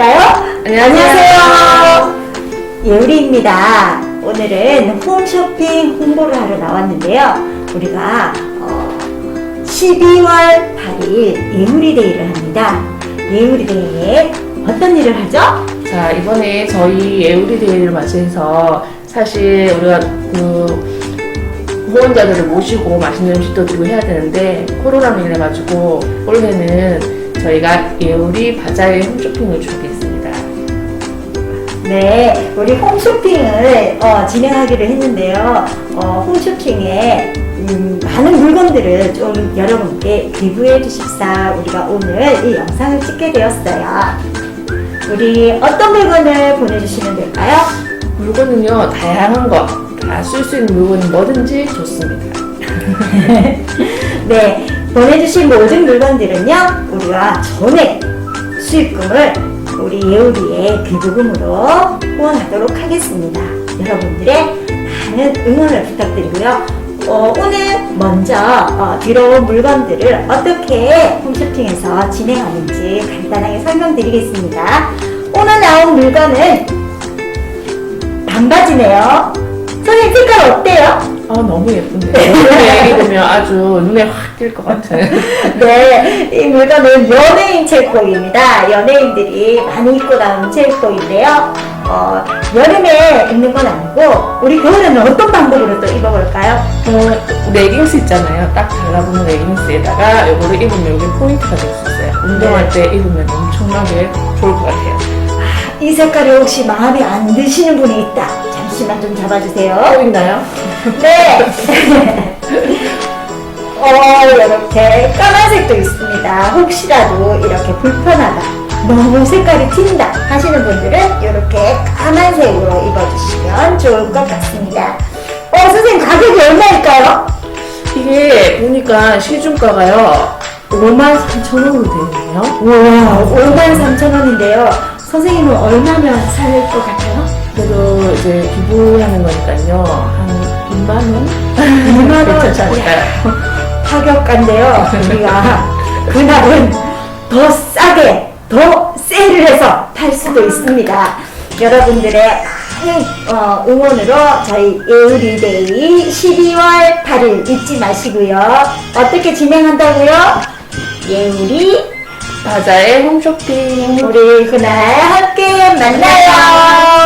할까요? 안녕하세요. 예우리입니다. 오늘은 홈쇼핑 홍보를 하러 나왔는데요. 우리가 어, 12월 8일 예우리데이를 합니다. 예우리데이에 어떤 일을 하죠? 자, 이번에 저희 에우리데이를 맞이해서 사실 우리가 그 후원자들을 모시고 맛있는 음식도 드리고 해야 되는데 코로나로 인해 가지고 올해는 저희가 예우리 바자회 홈쇼핑을 준비했습니다. 네, 우리 홈쇼핑을 어, 진행하기로 했는데요. 어, 홈쇼핑에 음, 많은 물건들을 좀 여러분께 리뷰해 주십사 우리가 오늘 이 영상을 찍게 되었어요. 우리 어떤 물건을 보내주시면 될까요? 물건은요, 다양한 거, 다쓸 수 있는 물건이 뭐든지 좋습니다. 네, 보내주신 모든 물건들은요, 우리가 전액 수익금을 우리 예우리의 기부금으로 후원하도록 하겠습니다. 여러분들의 많은 응원을 부탁드리고요. 어, 오늘 먼저 어, 들어온 물건들을 어떻게 홈쇼핑에서 진행하는지 간단하게 설명드리겠습니다. 오늘 나온 물건은 반바지네요. 선생님 색깔 어때요? 아, 너무 예쁜데요. 오늘 입으면 아주 눈에 확 띌 것 같은. 네, 이 물건은 연예인 체육복입니다. 연예인들이 많이 입고 나오는 체육복인데요. 어, 여름에 입는 건 아니고 우리 겨울에는 어떤 방법으로 또 입어볼까요? 어, 레깅스 있잖아요. 딱 달라붙는 레깅스에다가 이거를 입으면 여기 포인트가 될 수 있어요. 운동할 때 입으면 엄청나게 좋을 것 같아요. 이 색깔이 혹시 마음에 안 드시는 분이 있다. 잠시만 좀 잡아주세요. 보이나요? 네. 어, 이렇게 까만색도 있습니다. 혹시라도 이렇게 불편하다. 너무 색깔이 튄다 하시는 분들은 이렇게 까만색으로 입어주시면 좋을 것 같습니다. 어, 선생님 가격이 얼마일까요? 이게 보니까 시중가가요. 5만 3천 원으로 되어 있네요. 와, 53,000원인데요. 선생님은 얼마면 살 것 같아요? 그래도 이제 기부하는 거니까요. 한 2만 원? 2만 원. 괜찮지 않을까요? 파격가인데요. 우리가 그날은 더 싸게, 더 세일을 해서 팔 수도 있습니다. 여러분들의 많은 어, 응원으로 저희 에우리데이 12월 8일 잊지 마시고요. 어떻게 진행한다고요? 예우리 바자의 홈쇼핑. 우리 그날 함께 만나요.